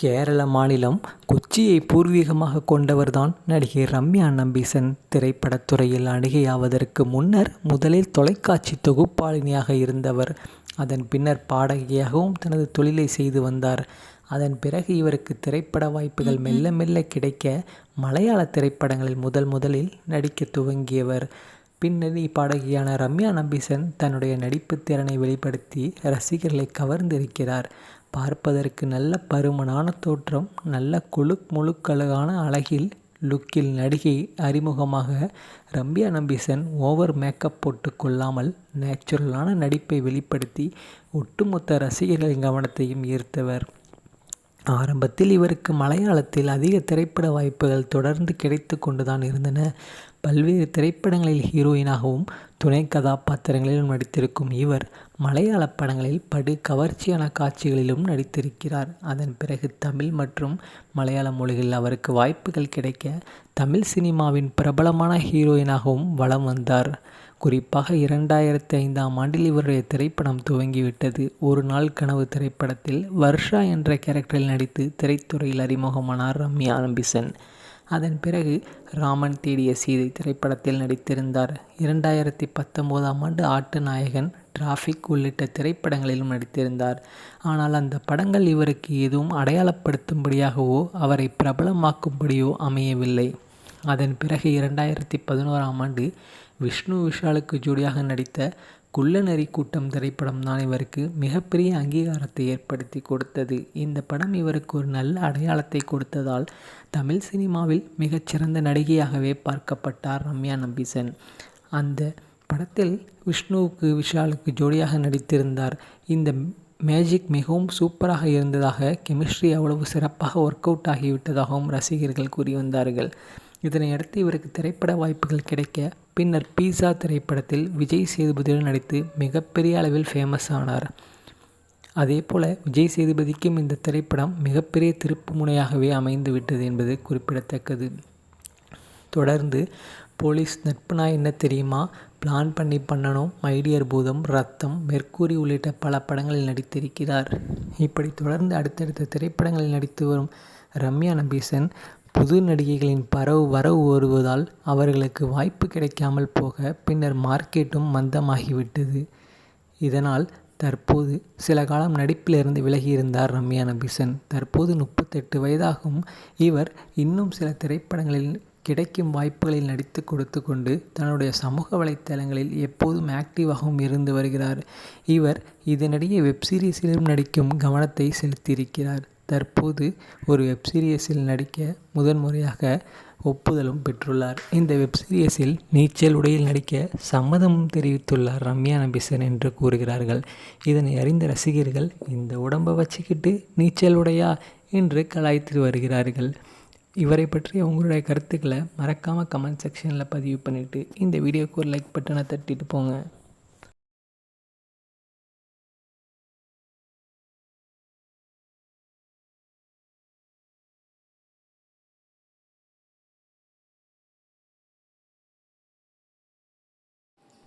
கேரள மாநிலம் கொச்சியை பூர்வீகமாக கொண்டவர்தான் நடிகை ரம்யா நம்பீசன் திரைப்படத்துறையில் துறையில் முன்னர் முதலில் தொலைக்காட்சி தொகுப்பாளினியாக இருந்தவர். அதன் பின்னர் பாடகியாகவும் தனது தொழிலை செய்து வந்தார். அதன் பிறகு இவருக்கு திரைப்பட வாய்ப்புகள் மெல்ல மெல்ல கிடைக்க மலையாள திரைப்படங்களில் முதல் முதலில் நடிக்க துவங்கியவர். பின்னணி பாடகியான ரம்யா நம்பிசன் தன்னுடைய நடிப்பு திறனை வெளிப்படுத்தி ரசிகர்களை கவர்ந்திருக்கிறார். பார்ப்பதற்கு நல்ல பருமனான தோற்றம் நல்ல கொழுக் முழுக்கழகான அழகில் லுக்கில் நடிகை அறிமுகமாக ரம்யா நம்பிசன் ஓவர் மேக்கப் போட்டு கொள்ளாமல் நேச்சுரலான நடிப்பை வெளிப்படுத்தி ஒட்டுமொத்த ரசிகர்களின் கவனத்தையும் ஈர்த்தவர். ஆரம்பத்தில் இவருக்கு மலையாளத்தில் அதிக திரைப்பட வாய்ப்புகள் தொடர்ந்து கிடைத்து கொண்டுதான் இருந்தன. பல்வேறு திரைப்படங்களில் ஹீரோயினாகவும் துணை கதாபாத்திரங்களிலும் நடித்திருக்கும் இவர் மலையாள படங்களில் படு கவர்ச்சியான காட்சிகளிலும் நடித்திருக்கிறார். அதன் பிறகு தமிழ் மற்றும் மலையாள மொழிகளில் அவருக்கு வாய்ப்புகள் கிடைக்க தமிழ் சினிமாவின் பிரபலமான ஹீரோயினாகவும் வலம் வந்தார். குறிப்பாக இரண்டாயிரத்தி ஐந்தாம் ஆண்டில் இவருடைய திரைப்படம் துவங்கிவிட்டது. ஒரு நாள் கனவு திரைப்படத்தில் வர்ஷா என்ற கேரக்டரில் நடித்து திரைத்துறையில் அறிமுகமானார் ரம்யா நம்பிசன் அதன் பிறகு ராமன் தேடிய சீதை திரைப்படத்தில் நடித்திருந்தார். இரண்டாயிரத்தி பத்தொம்போதாம் ஆண்டு ஆட்டு நாயகன் டிராஃபிக் உள்ளிட்ட திரைப்படங்களிலும் நடித்திருந்தார். ஆனால் அந்த படங்கள் இவருக்கு எதுவும் அடையாளப்படுத்தும்படியாகவோ அவரை பிரபலமாக்கும்படியோ அமையவில்லை. அதன் பிறகு இரண்டாயிரத்தி பதினோராம் ஆண்டு விஷ்ணு விஷாலுக்கு ஜோடியாக நடித்த குள்ளநரி கூட்டம் திரைப்படம் தான் இவருக்கு மிகப்பெரிய அங்கீகாரத்தை ஏற்படுத்தி கொடுத்தது. இந்த படம் இவருக்கு ஒரு நல்ல அடையாளத்தை கொடுத்ததால் தமிழ் சினிமாவில் மிகச்சிறந்த நடிகையாகவே பார்க்கப்பட்டார் ரம்யா நம்பீசன். அந்த படத்தில் விஷ்ணுவுக்கு விஷாலுக்கு ஜோடியாக நடித்திருந்தார். இந்த மேஜிக் மிகவும் சூப்பராக இருந்ததாக கெமிஸ்ட்ரி அவ்வளவு சிறப்பாக ஒர்க் அவுட் ஆகிவிட்டதாகவும் ரசிகர்கள் கூறி வந்தார்கள். இதனையடுத்து இவருக்கு திரைப்பட வாய்ப்புகள் கிடைக்க பின்னர் பீஸா திரைப்படத்தில் விஜய் சேதுபதியுடன் நடித்து மிகப்பெரிய அளவில் ஃபேமஸ் ஆனார். அதே போல் விஜய் சேதுபதிக்கும் இந்த திரைப்படம் மிகப்பெரிய திருப்பு முனையாகவே அமைந்து விட்டது என்பது குறிப்பிடத்தக்கது. தொடர்ந்து போலீஸ் நட்புனா என்ன தெரியுமா? பிளான் பண்ணி பண்ணணும் மைடியர் பூதம் ரத்தம் மெர்க்கூரி உள்ளிட்ட பல படங்களில் நடித்திருக்கிறார். இப்படி தொடர்ந்து அடுத்தடுத்த திரைப்படங்களில் நடித்து வரும் ரம்யா நம்பீசன் புது நடிகைகளின் பரவு வரவு வருவதால் அவர்களுக்கு வாய்ப்பு கிடைக்காமல் போக பின்னர் மார்க்கெட்டும் மந்தமாகிவிட்டது. இதனால் தற்போது சில காலம் நடிப்பிலிருந்து விலகியிருந்தார் ரம்யா நபிசன். தற்போது முப்பத்தெட்டு வயதாகும். இவர் இன்னும் சில திரைப்படங்களில் கிடைக்கும் வாய்ப்புகளில் நடித்து கொடுத்து கொண்டு தன்னுடைய சமூக வலைத்தளங்களில் எப்போதும் ஆக்டிவாகவும் இருந்து வருகிறார். இவர் இதனிடையே வெப்சீரிஸிலும் நடிக்கும் கவனத்தை செலுத்தியிருக்கிறார். தற்போது ஒரு வெப்சீரியஸில் நடிக்க முதன்முறையாக ஒப்புதலும் பெற்றுள்ளார். இந்த வெப்சீரியஸில் நீச்சல் உடையில் நடிக்க சம்மதமும் தெரிவித்துள்ளார் ரம்யா நபிசன் என்று கூறுகிறார்கள். இதனை அறிந்த ரசிகர்கள் இந்த உடம்பை வச்சுக்கிட்டு நீச்சல் உடையா என்று கலாய்த்து வருகிறார்கள். இவரை பற்றி உங்களுடைய கருத்துக்களை மறக்காமல் கமெண்ட் செக்ஷனில் பதிவு பண்ணிவிட்டு இந்த வீடியோக்கு ஒரு லைக் பட்டனை தட்டிட்டு போங்க.